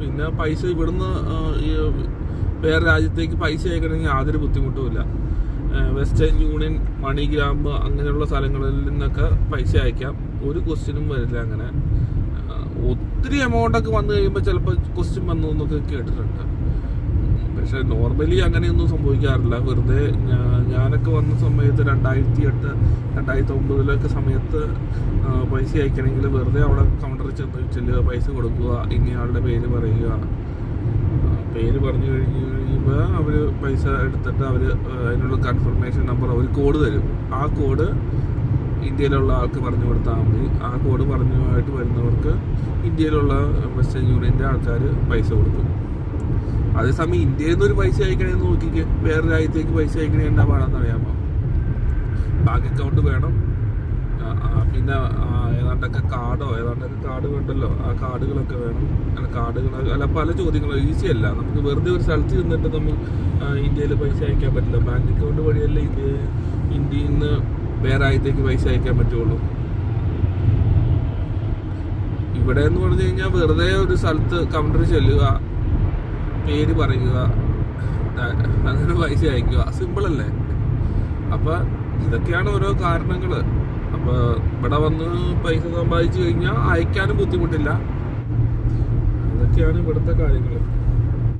പിന്നെ പൈസ ഇവിടുന്ന് വേറെ രാജ്യത്തേക്ക് പൈസ അയക്കണമെങ്കിൽ യാതൊരു ബുദ്ധിമുട്ടുമില്ല. വെസ്റ്റേൺ യൂണിയൻ മണിഗ്രാം അങ്ങനെയുള്ള സ്ഥലങ്ങളിൽ നിന്നൊക്കെ പൈസ അയക്കാം. ഒരു ക്വസ്റ്റ്യനും വരില്ല അങ്ങനെ. ഒത്തിരി എമൗണ്ടൊക്കെ വന്നു കഴിയുമ്പോൾ ചിലപ്പോൾ ക്വസ്റ്റ്യൻ വന്നു എന്നൊക്കെ കേട്ടിട്ടുണ്ട്. പക്ഷെ നോർമലി അങ്ങനെയൊന്നും സംഭവിക്കാറില്ല. വെറുതെ ഞാനൊക്കെ വന്ന സമയത്ത് രണ്ടായിരത്തി എട്ട് രണ്ടായിരത്തി ഒമ്പതിലൊക്കെ സമയത്ത് പൈസ അയക്കണമെങ്കിൽ വെറുതെ അവിടെ കൗണ്ടറിൽ ചെന്ന് ചെല്ലുക പൈസ കൊടുക്കുക ഇന്നയാളുടെ പേര് പറയുക പേര് പറഞ്ഞു കഴിഞ്ഞ് കഴിയുമ്പോൾ അവർ പൈസ എടുത്തിട്ട് അവർ അതിനുള്ള കൺഫർമേഷൻ നമ്പർ അവർ കോഡ് തരും. ആ കോഡ് ഇന്ത്യയിലുള്ള ആൾക്ക് പറഞ്ഞു കൊടുത്താൽ മതി. ആ കോഡ് പറഞ്ഞുമായിട്ട് വരുന്നവർക്ക് ഇന്ത്യയിലുള്ള വെസ്റ്റേൺ യൂണിയന്റെ ആൾക്കാർ പൈസ കൊടുക്കും. അതേസമയം ഇന്ത്യയിൽ നിന്ന് ഒരു പൈസ അയക്കണമെന്ന് നോക്കിക്ക്. വേറെ രാജ്യത്തേക്ക് പൈസ അയക്കണേ എന്താ പാടാന്ന് അറിയാമോ? ബാങ്ക് അക്കൗണ്ട് വേണം. പിന്നെ ഏതാണ്ടൊക്കെ കാർഡോ ഏതാണ്ടൊക്കെ കാർഡ് വേണ്ടല്ലോ. ആ കാർഡുകളൊക്കെ വേണം. അല്ല കാർഡുകൾ അല്ല പല ചോദ്യങ്ങളും ഈസി അല്ല. നമുക്ക് വെറുതെ ഒരു സ്ഥലത്ത് ചെന്നിട്ട് നമ്മൾ ഇന്ത്യയിൽ പൈസ അയക്കാൻ പറ്റില്ല. ബാങ്ക് അക്കൗണ്ട് വഴിയല്ലേ ഇന്ത്യ ഇന്ത്യയിൽ നിന്ന് വേറെ രാജ്യത്തേക്ക് പൈസ അയക്കാൻ പറ്റുള്ളൂ. ഇവിടെ എന്ന് പറഞ്ഞു കഴിഞ്ഞാൽ വെറുതെ ഒരു സ്ഥലത്ത് കൗണ്ടറിൽ ചെല്ലുക പേര് പറയുക അങ്ങനെ പൈസ അയക്കുക സിമ്പിൾ അല്ലേ? അപ്പൊ ഇതൊക്കെയാണ് ഓരോ കാരണങ്ങൾ അപ്പൊ ഇവിടെ വന്ന് പൈസ സമ്പാദിച്ചു കഴിഞ്ഞാൽ അയക്കാനും ബുദ്ധിമുട്ടില്ല. അതൊക്കെയാണ് ഇവിടുത്തെ കാര്യങ്ങൾ